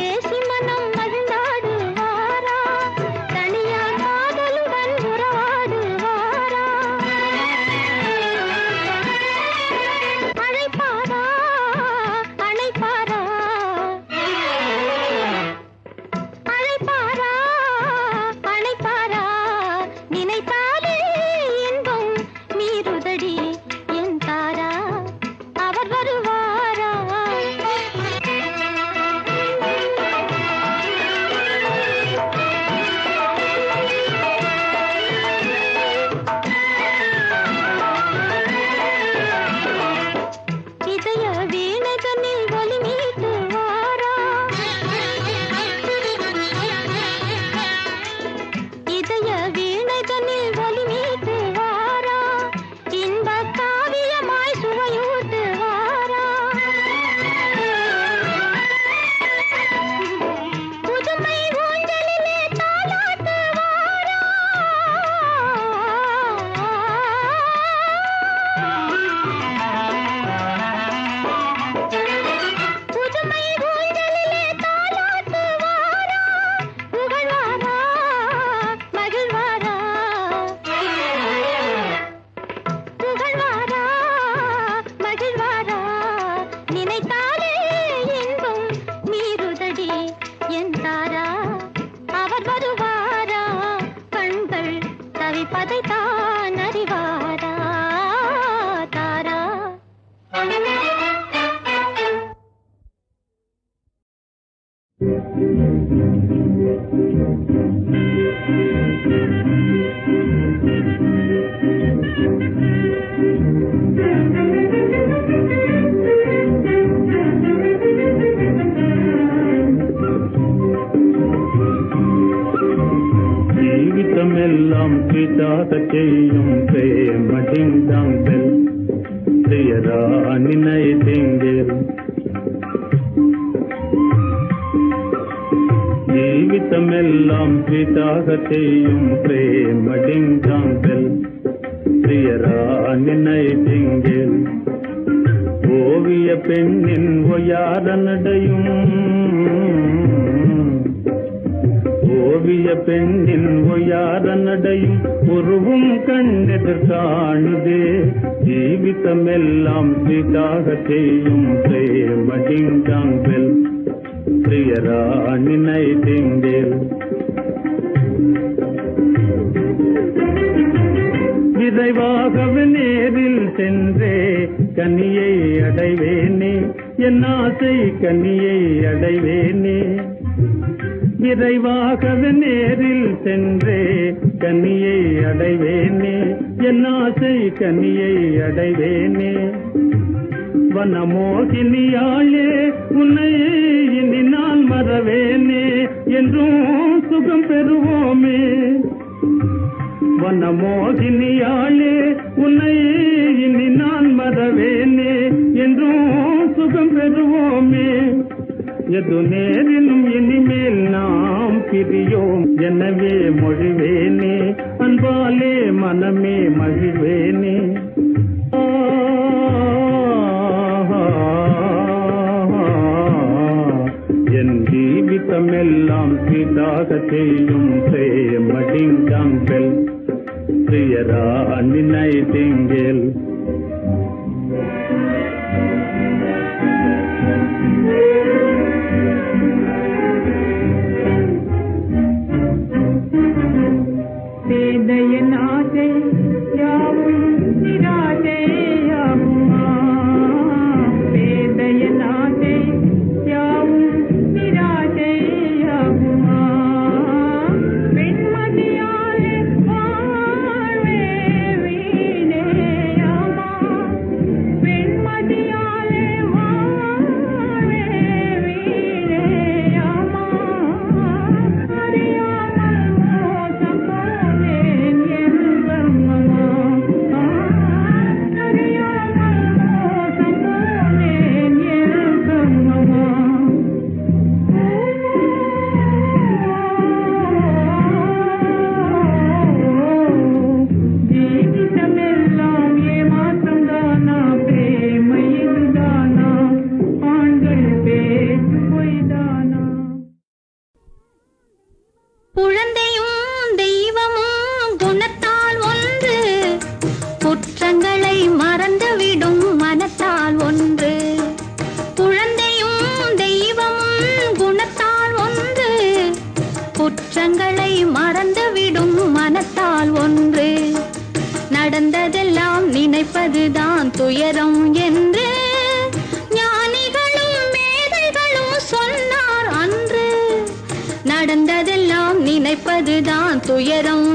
கேச சக்கையும் உருவும் கண்டெதிர் காணுதே. ஜீவிதம் எல்லாம் சிதாக செய்யும் பிரேமடிந்தாங்கல் பிரியரா நினைத்தீங்கள் விரைவாகவே நேரில் சென்றே கனியை அடைவேனே. என் ஆசை கனியை அடைவேனே. விரைவாகவே நேரில் சென்றே கனியை அடைவேனே. என் ஆசை கன்னியை அடைவேனே. வனமோகினியாளே உன்னை இனி நான் மறவேனே. என்றும் சுகம் பெறுவோமே. வனமோகினியாளே உன்னையே இனி நான் மறவேனே. என்றும் சுகம் பெறுவோமே. எதுனே el துயரம் என்று ஞானிகளும் மேதைகளும் சொன்னார் அன்று. நடந்ததெல்லாம் நினைப்பதுதான் துயரம்